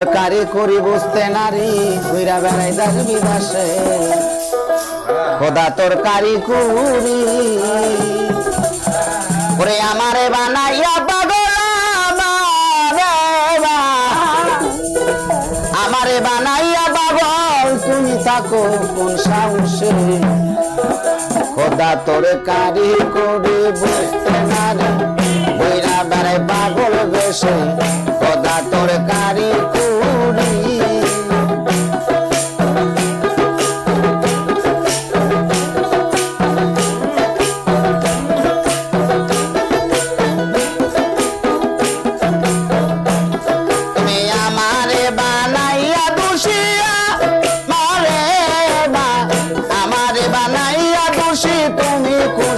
কারি করি বুঝতে নারী ঘুরা বেড়াই দাস। বিদাসে খোদা তোর কারি। কুরি ওরে আমারে বানাইয়া পাগল আমারে বানাইয়া পাগল, তুমি থাকো কোন সাহসে। খোদা তোর কারি করি বুঝতে নারী বইরা বেড়াই পাগল বেশে। খোদা তোর করি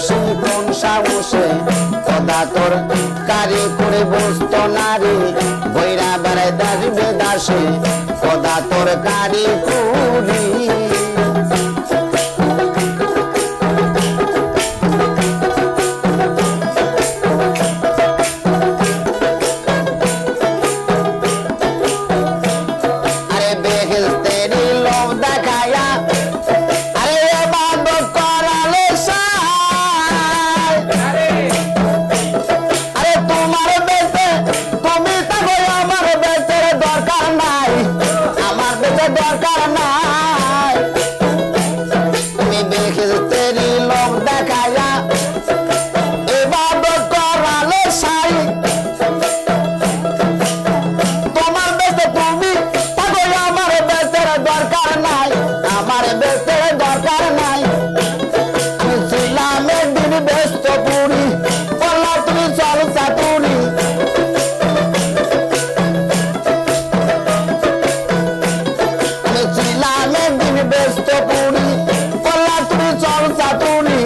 খুশি কোন সাহসে? কদা তোর কারি করে বসত নারী বৈরা বেড়ায় দাসবে দাসে। কদা তোর করি তুমি থাকো আমার বেতের দরকার নাই, আমার বেতের দরকার নাই। আমি ছিলাম একদিন ব্যস্ত পুরি বললা তুমি চল চাতুরি। আমি ছিলাম একদিন ব্যস্ত পুরি বললা তুমি চল চাতুরি।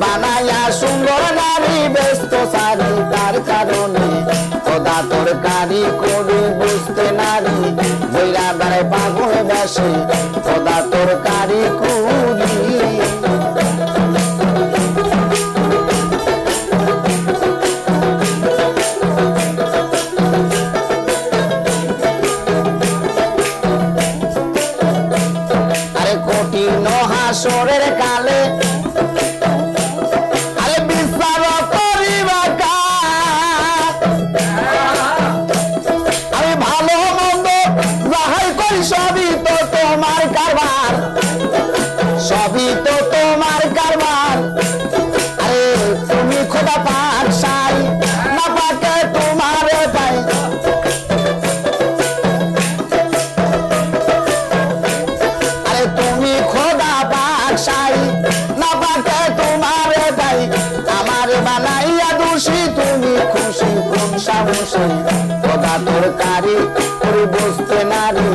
বানাইয়া সুন্দর নারী ব্যস্ত সারি তার কারণে, খোদা তোর কারি করি পাগল বেশে। খোদা তোর কারি করি দোষী তুমি খুশি, কোন সাহসে? খোদা তোর কারি বসতে নারী,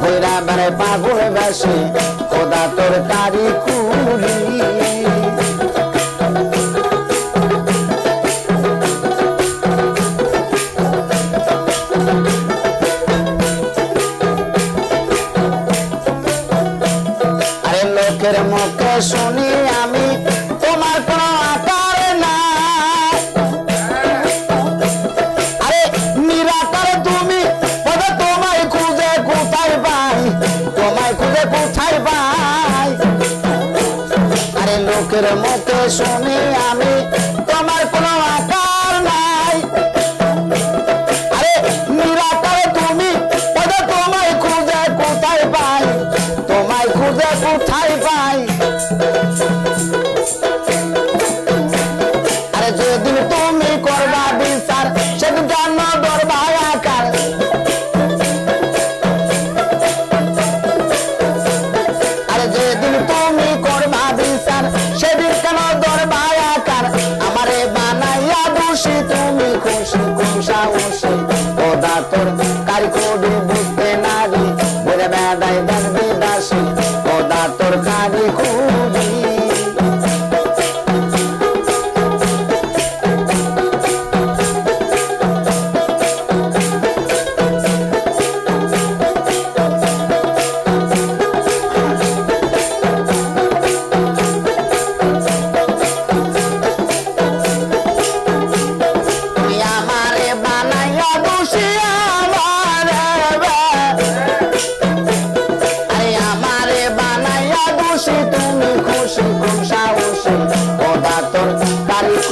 ভৈরা বেড়ায় পাগল বেশে। খোদা তোর কারি কুড়ি। আরে লোকের মুখে শুনি আমি লোকের মুখে শুনি আমি তোমার কোন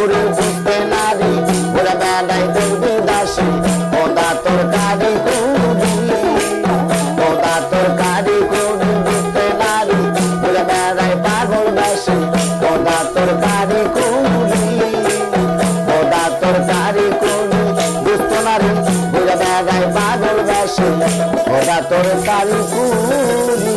কারি বুঝতে নারী ওরা বেড়াই দেখবি দাসী ওদা তোর কারি কুড়ি ওদা তোর কারি কুড়ি বুঝতে নারী ওরা বেড়াই পাগল দাসী ওদা তোর কারি কুড়ি ওদা তোর কারি কুড়ি দুষ্ট নারী ওরা বেড়াই পাগল দাসী ওদা তোর কারি কুড়ি